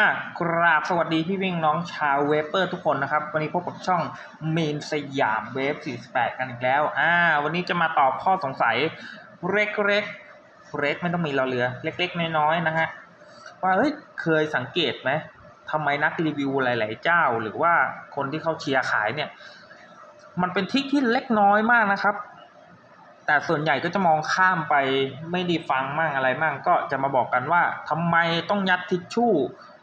อะกราบสวัสดีพี่วิ่งน้องชาวเวเปอร์ทุกคนนะครับ วันนี้พบกับช่องเมนสยามเวฟ 48 กันอีกแล้ว อ่า วันนี้จะมาตอบข้อสงสัยเล็กๆเล็กเล็กไม่ต้องมีเราเรือ เล็ก ๆ น้อยๆนะฮะ ว่าเฮ้ยเคยสังเกตไหมทำไมนักรีวิวหลาย ๆ เจ้า หรือว่าคนที่เขาเชียร์ขายเนี่ย มันเป็นทิกที่เล็กน้อยมากนะครับ แต่ส่วนใหญ่ก็จะมองข้ามไปไม่ได้ฟังมั่งอะไรมั่งก็จะมาบอกกันว่าทำไมต้องยัดทิชชู่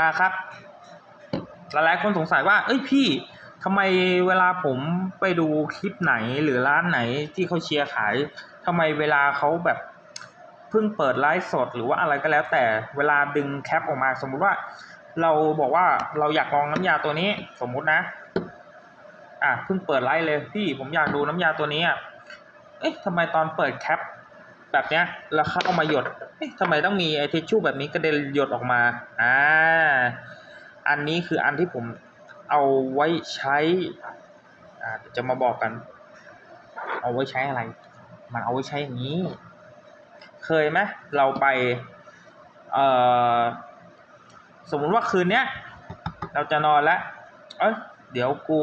มาครับ หลายๆคนสงสัยว่า เอ้ยพี่ทำไมเวลาผมไปดูคลิปไหนหรือร้านไหนที่เขาเชียร์ขายทำไมเวลาเขาแบบเพิ่งเปิดไลฟ์สดหรือว่าอะไรก็แล้ว แต่เวลาดึงแคปออกมาสมมุติว่า เราบอกว่าเราอยากลองน้ำยาตัวนี้ สมมุตินะ อะเพิ่งเปิดไลฟ์เลยพี่ผมอยากดูน้ำยาตัวนี้อะเอ๊ะทำไมตอนเปิดแคป แบบเนี้ยแล้วเข้ามาหยดเอ๊ะทำไมต้องมีไอทิชชู่แบบนี้กระเด็นหยดออกมาอ่าอันนี้คืออันที่ผมเอาไว้ใช้อ่าจะมาบอกกัน เอาไว้ใช้อะไร มันเอาไว้ใช้อย่างนี้ เคยไหมเราไปเอ่อสมมุติว่าคืนเนี้ยเราจะนอนแล้วเอ้ยเดี๋ยวกู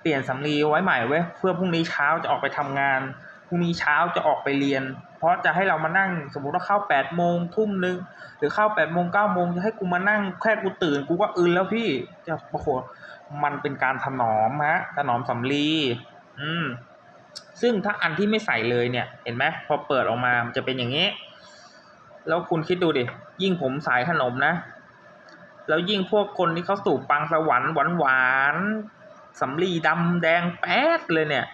เปลี่ยนสำลีไว้ใหม่เว้ยเพื่อพรุ่งนี้เช้าจะออกไปทำงานพรุ่งนี้เช้าจะออกไปเรียน เพราะจะให้เรามานั่งสมมติว่าเข้าแปดโมงทุ่มหนึ่งหรือเข้าแปดโมงเก้าโมงจะให้กูมานั่งแค่กูตื่นกูก็อื่นแล้วพี่จะโอ้โหมันเป็นการถนอมฮะถนอมสำลีอืมซึ่งถ้าอันที่ไม่ใส่เลยเนี่ย เห็นไหมพอเปิดออกมามันจะเป็นอย่างนี้ แล้วคุณคิดดูดิยิ่งผมสายขนมนะ แล้วยิ่งพวกคนที่เขาสูบปังสวรรค์หวานหวานสำลีดำแดงแป๊ดเลยเนี่ย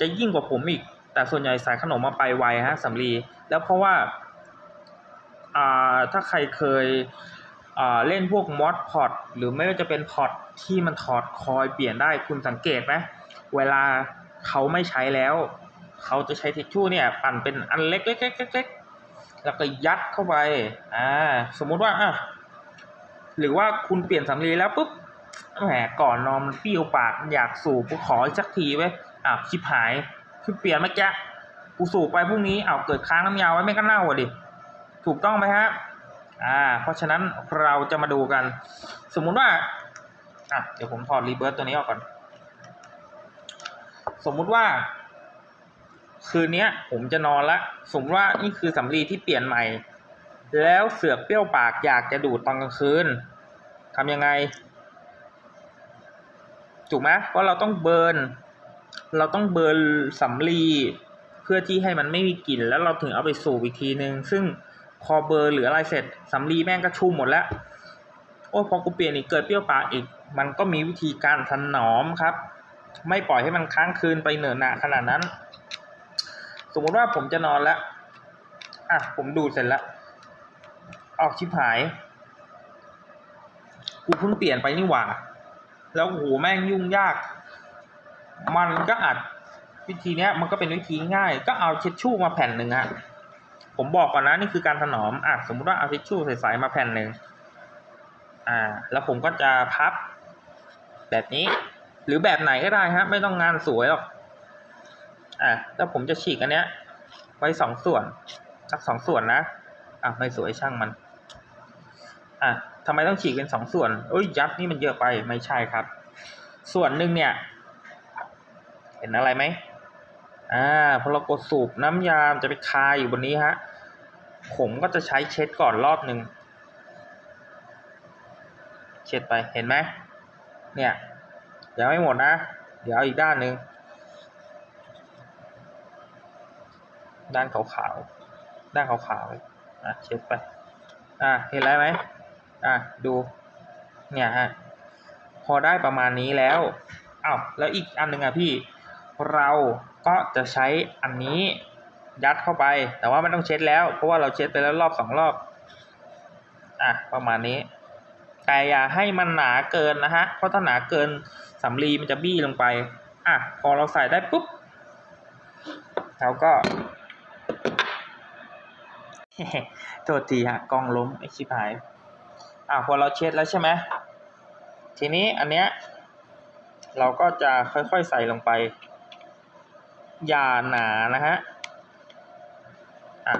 จะยิ่งกว่าผมอีก แต่ส่วนใหญ่สายขนมมาไปไวฮะสำลีแล้วเพราะว่าอ่าถ้าใครเคยอ่าเล่นพวกมอดพอตหรือไม่ว่าจะเป็นพอตที่มันถอดคอยเปลี่ยนได้คุณสังเกตไหมเวลาเขาไม่ใช้แล้ว เขาจะใช้ทิชชู่เนี่ยปั่นเป็นอันเล็กๆๆๆแล้วก็ยัดเข้าไปอ่าสมมุติว่าอะหรือว่าคุณเปลี่ยนสำลีแล้วปุ๊บแหมก่อนนอนมันเปรี้ยวปากอยากสูบขอสักทีไว้อ้าวชิบหาย คือเปลี่ยนเมื่อกี้กูสูบไปพรุ่งนี้เอาเกิดค้างน้ำยาไว้ไม่ก็เน่าอะดิ ถูกต้องไหมฮะอ่า เพราะฉะนั้นเราจะมาดูกัน สมมุติว่าอะเดี๋ยวผมถอดรีเบิร์ตตัวนี้ออกก่อน สมมุติว่า คืนเนี้ยผมจะนอนละ สมมติว่านี่คือสำลีที่เปลี่ยนใหม่ แล้วเสือกเปรี้ยวปากอยากจะดูดตอนกลางคืนทำยังไง ถูกไหมเพราะเราต้องเบิร์น เราต้องเบิร์นสำลีเพื่อที่ให้มันไม่มีกลิ่น แล้วเราถึงเอาไปสูบอีกทีนึง ซึ่งพอเบิร์หรืออะไรเสร็จสำลีแม่งก็ชุ่มหมดแล้ว โอ้พอกูเปลี่ยนอีกเกิดเปรี้ยวปากอีก มันก็มีวิธีการถนอมครับ ไม่ปล่อยให้มันค้างคืนไปเหนอะหนะขนาดนั้น สมมติว่าผมจะนอนแล้วอะผมดูดเสร็จแล้ว ออกชิบหาย กูเพิ่งเปลี่ยนไปนี่หว่า แล้วโหแม่งยุ่งยาก มันก็อาจวิธีเนี้ยมันก็เป็นวิธีง่าย ก็เอาเช็ดชู่มาแผ่นหนึ่งฮะผมบอกก่อนนะนี่คือการถนอมอะสมมุติว่าเอาเช็ดชู่ใสๆมาแผ่นหนึ่งอ่า แล้วผมก็จะพับแบบนี้ หรือแบบไหนก็ได้ฮะ ไม่ต้องงานสวยหรอกอะแล้วผมจะฉีกอันเนี้ย ไว้สองส่วนสักสองส่วนนะอะไม่สวยช่างมัน อะทำไมต้องฉีกเป็นสองส่วนเอ้ยยัดนี่มันเยอะไปไม่ใช่ครับ ส่วนหนึ่งเนี่ย ห็นอะไรไหมอ่าพอเรากดสูบน้ำยามจะไปคาอยู่บนนี้ฮะผมก็จะใช้เช็ดก่อนรอบหนึ่งเช็ดไปเห็นไหมเนี่ยยังไม่หมดนะ เดี๋ยวเอาอีกด้านหนึ่งด้านขาวๆด้านขาวๆอะเช็ดไปอะเห็นแล้วไหมอะดูเนี่ยฮะพอได้ประมาณนี้แล้วอ้าวแล้วอีกอันหนึ่งอะพี่ เราก็จะใช้อันนี้ยัดเข้าไป แต่ว่าไม่ต้องเช็ดแล้ว เพราะว่าเราเช็ดไปแล้วรอบสองรอบ อะ ประมาณนี้ แต่อย่าให้มันหนาเกินนะฮะ เพราะถ้าหนาเกินสำลีมันจะบี้ลงไป อะ พอเราใส่ได้ปุ๊บ เราก็โทษทีฮะกล้องล้มไอชิบหาย อะพอเราเช็ดแล้วใช่ไหมทีนี้อันเนี้ยเราก็จะค่อยๆใส่ลงไป อย่าหนานะฮะอะ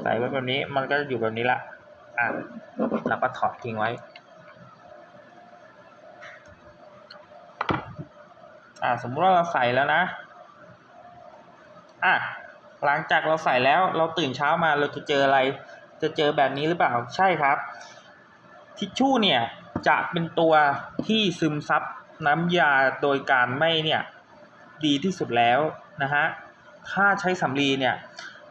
ใส่ไว้แบบนี้มันก็จะอยู่แบบนี้ละอะเราก็ถอดทิ้งไว้อะสมมติว่าเราใส่แล้วนะอะหลังจากเราใส่แล้วเราตื่นเช้ามาเราจะเจออะไร จะเจอแบบนี้หรือเปล่าใช่ครับ ทิชชู่เนี่ยจะเป็นตัวที่ซึมซับน้ำยาโดยการไม่เนี่ยดีที่สุดแล้ว นะฮะถ้าใช้สำลีเนี่ย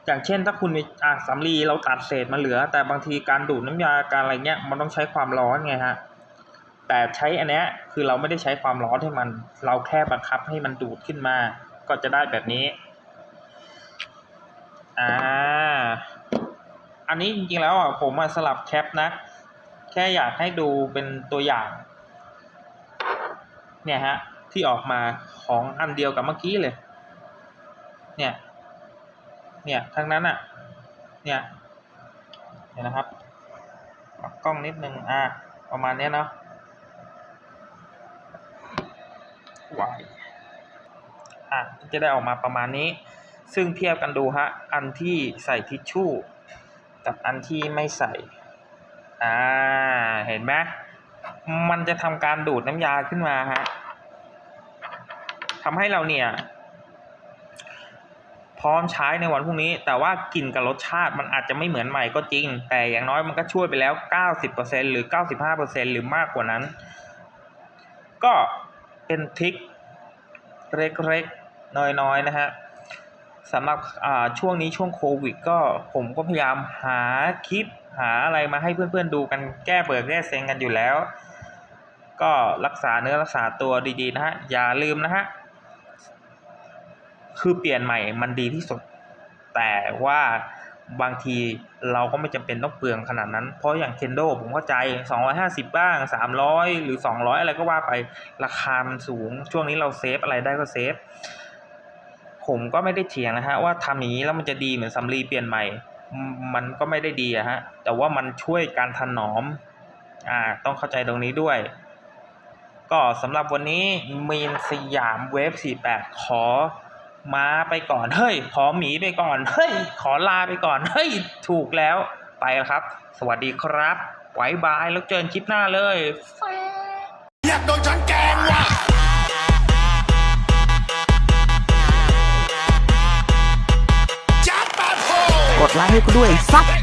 อย่างเช่นถ้าคุณมีอะสำลีเราตัดเศษมาเหลือ แต่บางทีการดูดน้ำยาการอะไรเงี้ยมันต้องใช้ความร้อนไงฮะแต่ใช้อันเนี้ยคือเราไม่ได้ใช้ความร้อนให้มัน เราแค่บังคับให้มันดูดขึ้นมา ก็จะได้แบบนี้อ่าอันนี้จริงๆแล้วอะผมมาสลับแคปนะ แค่อยากให้ดูเป็นตัวอย่าง เนี่ยฮะที่ออกมาของอันเดียวกับเมื่อกี้เลย เนี่ย เนี่ย ทั้งนั้นอะ เนี่ย เดี๋ยวนะครับปรับกล้องนิดนึง อ่าประมาณนี้เนาะวายอะ จะได้ออกมาประมาณนี้ ซึ่งเทียบกันดูฮะ อันที่ใส่ทิชชู่ กับอันที่ไม่ใส่ อ่า เห็นไหมมันจะทำการดูดน้ำยาขึ้นมาฮะทำให้เราเนี่ย พร้อมใช้ในวันพรุ่งนี้ แต่ว่ากลิ่นกับรสชาติมันอาจจะไม่เหมือนใหม่ก็จริง แต่อย่างน้อยมันก็ช่วยไปแล้ว 90%หรือ 95%หรือมากกว่านั้น ก็เป็นทริคเล็กๆ น้อยๆ นะฮะสำหรับช่วงนี้ช่วงโควิด ก็ผมก็พยายามหาคลิปหาอะไรมาให้เพื่อนๆดูกันแก้เบื่อแก้เซ็งกันอยู่แล้ว ก็รักษาเนื้อรักษาตัวดีๆ นะฮะ อย่าลืมนะฮะ คือเปลี่ยนใหม่มันดีที่สุด แต่ว่าบางทีเราก็ไม่จำเป็นต้องเปลืองขนาดนั้น เพราะอย่างเคนโดผมเข้าใจ 250 บ้าง 300 หรือ 200 อะไรก็ว่าไปราคามันสูง ช่วงนี้เราเซฟอะไรได้ก็เซฟ ผมก็ไม่ได้เถียงนะฮะ ว่าทำอย่างนี้แล้วมันจะดีเหมือนสำลีเปลี่ยนใหม่ มันก็ไม่ได้ดีอะฮะ แต่ว่ามันช่วยการถนอม อ่า ต้องเข้าใจตรงนี้ด้วย ก็สำหรับวันนี้มีนสยามเวฟ48 ขอ ม้าไปก่อน เฮ้ย ขอหมีไปก่อน เฮ้ย ขอลาไปก่อน เฮ้ย ถูกแล้ว ไปแล้วครับ สวัสดีครับ ไว้บาย แล้วเจอกันคลิปหน้าเลยอยากโดนฉันแกล้งว่ะจับปะโพกดไลค์ให้กูด้วยไอ้สัส